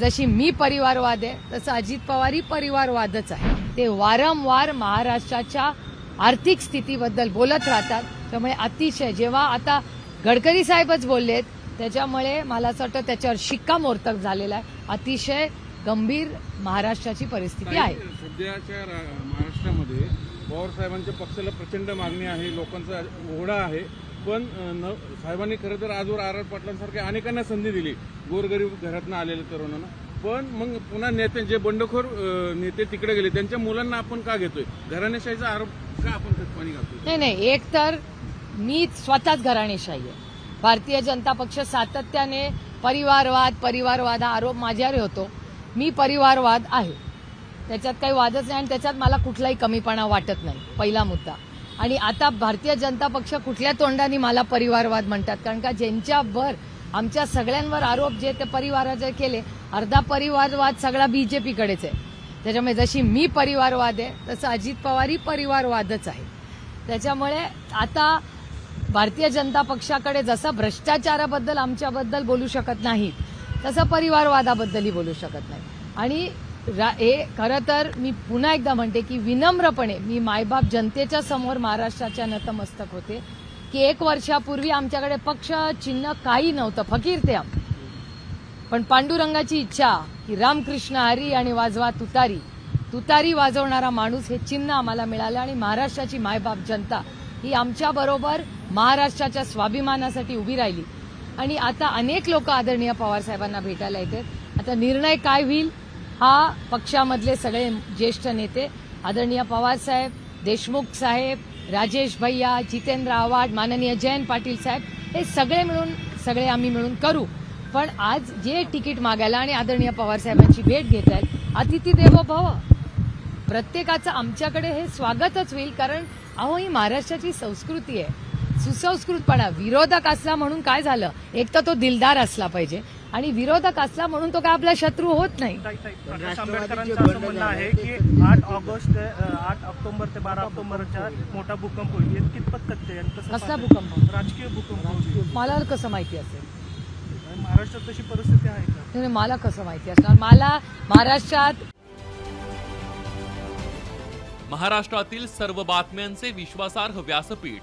जशी मी परिवारवाद आहे तसं अजित पवारही परिवारवादच आहे. ते वारंवार महाराष्ट्राच्या आर्थिक स्थितीबद्दल बोलत राहतात. त्यामुळे अतिशय जेव्हा आता गडकरी साहेबच बोललेत त्याच्यामुळे मला असं वाटतं त्याच्यावर शिक्कामोर्तब झालेला आहे. अतिशय गंभीर महाराष्ट्राची परिस्थिती आहे. सध्याच्या महाराष्ट्रामध्ये पवार साहेबांच्या पक्षाला प्रचंड मागणी आहे लोकांचा ओढा आहे. पण न साहेबांनी खरं तर आजवर आर आर पाटलांसारख्या अनेकांना संधी दिली. गोरगरीब घरातनं आलेल्या तरुणांना. पण मग पुन्हा नेते जे बंडखोर नेते तिकडे गेले त्यांच्या मुलांना आपण का घेतोय? घराणेशाहीचा आरोप का आपण पाणी घालतोय? नाही नाही एक तर मी स्वतःच घराणेशाही आहे. भारतीय जनता पक्ष सातत्याने परिवारवाद परिवारवाद हा आरोप माझ्यावर होतो. मी परिवारवाद आहे. त्याच्यात काही वादच नाही आणि त्याच्यात मला कुठलाही कमीपणा वाटत नाही. पहिला मुद्दा. आणि आता भारतीय जनता पक्ष कुठल्या तोंडाने मला परिवारवाद म्हणतात? कारण का ज्यांच्यावर आमच्या सगळ्यांवर आरोप जे ते परिवाराचे केले अर्धा परिवारवाद सगळा बीजेपीकडेच आहे. त्याच्यामुळे जशी मी परिवारवाद आहे तसं अजित पवारही परिवारवादच आहे. त्याच्यामुळे आता भारतीय जनता पक्षाकडे जसं भ्रष्टाचाराबद्दल आमच्याबद्दल बोलू शकत नाहीत तसं परिवारवादाबद्दलही बोलू शकत नाही आणि रा हे खरं तर मी पुन्हा एकदा म्हणते की विनम्रपणे मी मायबाप जनतेच्या समोर महाराष्ट्राच्या नतमस्तक होते. की एक वर्षापूर्वी आमच्याकडे पक्ष चिन्ह काही नव्हतं फकीर ते आम. पण पांडुरंगाची इच्छा की रामकृष्ण हरी आणि वाजवा तुतारी तुतारी वाजवणारा माणूस हे चिन्ह आम्हाला मिळालं आणि महाराष्ट्राची मायबाप जनता ही आमच्या बरोबर महाराष्ट्राच्या स्वाभिमानासाठी उभी राहिली. आणि आता अनेक लोक आदरणीय पवारसाहेबांना भेटायला येतात. आता निर्णय काय होईल? हा पक्षामधले सगळे ज्येष्ठ नेते आदरणीय पवार साहेब देशमुख साहेब राजेश भैया जितेंद्र आव्हाड माननीय जयंत पाटील साहेब हे सगळे मिळून सगळे आम्ही मिळून करू. पण आज जे तिकीट मागायला आणि आदरणीय पवार साहेबांची भेट घेत आहेत अतिथी देवो भव प्रत्येकाचं आमच्याकडे हे स्वागतच होईल कारण अहो ही महाराष्ट्राची संस्कृती आहे. सुसंस्कृतपणा विरोधक असला म्हणून काय झालं? एक तर तो दिलदार असला पाहिजे आणि विरोधक असला म्हणून तो काय आपला शत्रू होत नाही. ताई, ताई, प्रकाश आंबेडकरांचं असं म्हणणं आहे की आठ ऑगस्ट आठ ऑक्टोबर ते बारा ऑक्टोबरच्या मोठा भूकंप होईल. हे कितपत सत्य आहे आणि कसं कसला? भूकंप? राजकीय भूकंप. मला कसं माहिती असेल? महाराष्ट्रात तशी परिस्थिती आहे का? नाही, मला कसं माहिती असणार? मला महाराष्ट्रात महाराष्ट्रातील सर्व बातम्यांचे विश्वासार्ह व्यासपीठ.